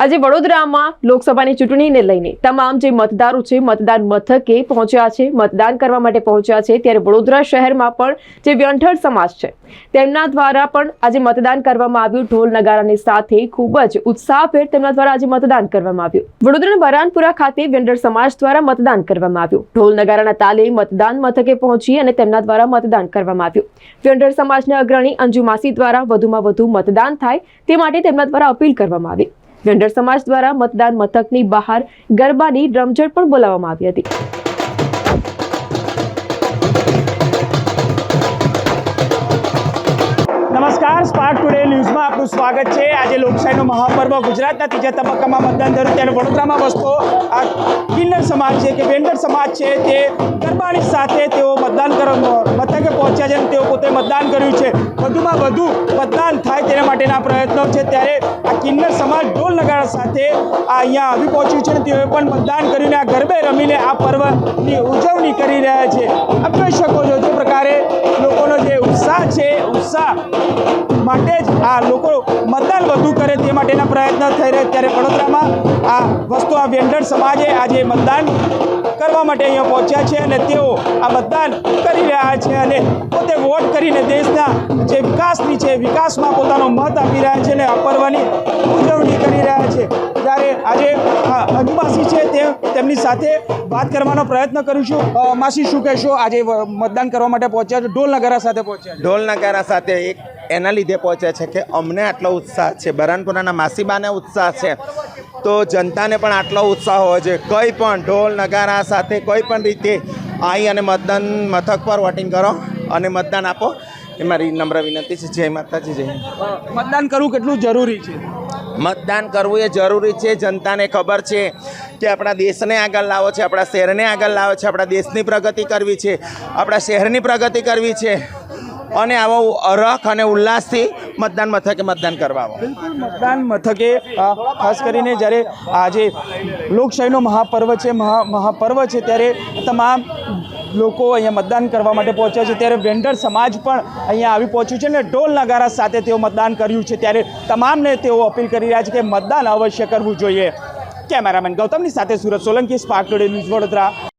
આજે વડોદરામાં લોકસભાની ચૂંટણીને લઈને તમામ જે મતદારો છે, મતદાન મથકે પહોંચ્યા છે, મતદાન કરવા માટે પહોંચ્યા છે, ત્યારે વડોદરા શહેરમાં પણ જે વ્યંઠળ સમાજ છે, તેમના દ્વારા પણ આજે મતદાન કરવામાં આવ્યું. ઢોલ નગારાની સાથે ખૂબ જ ઉત્સાહભેર તેમના દ્વારા આજે મતદાન કરવામાં આવ્યું. વડોદરાના બરાનપુરા ખાતે વ્યંઢળ સમાજ દ્વારા મતદાન કરવામાં આવ્યું. ઢોલ નગારાના તાલે મતદાન મથકે પહોંચી અને તેમના દ્વારા મતદાન કરવામાં આવ્યું. વ્યંઢળ સમાજના અગ્રણી અંજુ માસી દ્વારા વધુમાં વધુ મતદાન થાય તે માટે તેમના દ્વારા અપીલ કરવામાં આવી. વ્યંઢળ સમાજ દ્વારા મતદાન મથકની બહાર ગરબાની રમઝટ પણ બોલાવવામાં આવી હતી. નમસ્કાર, સ્પાર્ક ટુડે ન્યૂઝમાં આપનું સ્વાગત છે. આજે લોકશાહીનો મહાપર્વ, ગુજરાતના ત્રીજા તબક્કામાં મતદાન થયું ત્યારે વડોદરામાં વસતો આ કિન્નર સમાજ છે કે વેન્ડર સમાજ છે તે ગરબાની સાથે તેઓ મતદાન મથકે પહોંચ્યા છે અને તેઓ પોતે મતદાન કર્યું છે. વધુમાં વધુ મતદાન થાય તેના માટેના પ્રયત્નો છે. ત્યારે આ કિન્નર સમાજ ઢોલ નગારા સાથે આ અહીંયા આવી પહોંચ્યું છે અને તેઓએ પણ મતદાન કરીને આ ગરબે રમીને આ પર્વની ઉજવણી કરી રહ્યા છે. આપ જોઈ શકો છો જે પ્રકારે લોકોનો જે ઉત્સાહ છે, ઉત્સાહ માટે જ આ લોકો મતદાન વધુ કરે તે માટેના પ્રયત્ન થઈ રહ્યા ત્યારે વડોદરામાં આ વસ્તુ, આ વેન્ડર સમાજે આજે મતદાન કરવા માટે અહીંયા પહોંચ્યા છે અને તેઓ આ મતદાન કરી રહ્યા છે અને પોતે વોટ કરીને દેશના જે વિકાસની છે, વિકાસમાં પોતાનો મત આપી રહ્યા છે અને આ પર્વની ઉજવણી કરી રહ્યા છે. ત્યારે આજે આદિવાસી છે તે તેમની સાથે વાત કરવાનો પ્રયત્ન કરીશું માસી, શું કહેશો? આજે મતદાન કરવા માટે પહોંચ્યા છો? ઢોલ નગારા સાથે પહોંચ્યા ઢોલ નગારા સાથે એક એના લીધે પહોંચે છે કે અમને આટલો ઉત્સાહ છે બરાનપુરાના માસીબાને ઉત્સાહ છે. તો જનતાને પણ આટલો ઉત્સાહ હોવો જોઈએ. કંઈ પણ ઢોલ નગારા સાથે કોઈ પણ રીતે આવી અને મતદાન મથક પર વોટિંગ કરો અને મતદાન આપો. એ મારી નમ્ર વિનંતી છે. જય માતાજી જય મતદાન કરવું કેટલું જરૂરી છે? મતદાન કરવું એ જરૂરી છે. જનતાને ખબર છે કે આપણા દેશને આગળ લાવો છે આપણા શહેરને આગળ લાવો છે આપણા દેશની પ્રગતિ કરવી છે આપણા શહેરની પ્રગતિ કરવી છે. અને આવો અરખ અને ઉલ્લાસથી મતદાન મથકે મતદાન કરવા આવો. મતદાન મથકે ખાસ કરીને જ્યારે આજે લોકશાહીનો મહાપર્વ છે, મહા, મહાપર્વ છે, ત્યારે તમામ લોકો અહીંયા મતદાન કરવા માટે પહોંચ્યા છે. ત્યારે વેન્ડર સમાજ પણ અહીંયા આવી પહોંચ્યું છે અને ઢોલ નગારા સાથે તેઓ મતદાન કર્યું છે. ત્યારે તમામને તેઓ અપીલ કરી રહ્યા છે કે મતદાન અવશ્ય કરવું જોઈએ. કેમેરામેન ગૌતમની સાથે સુરત સોલંકી, સ્પાર્ક ન્યૂઝ વડોદરા.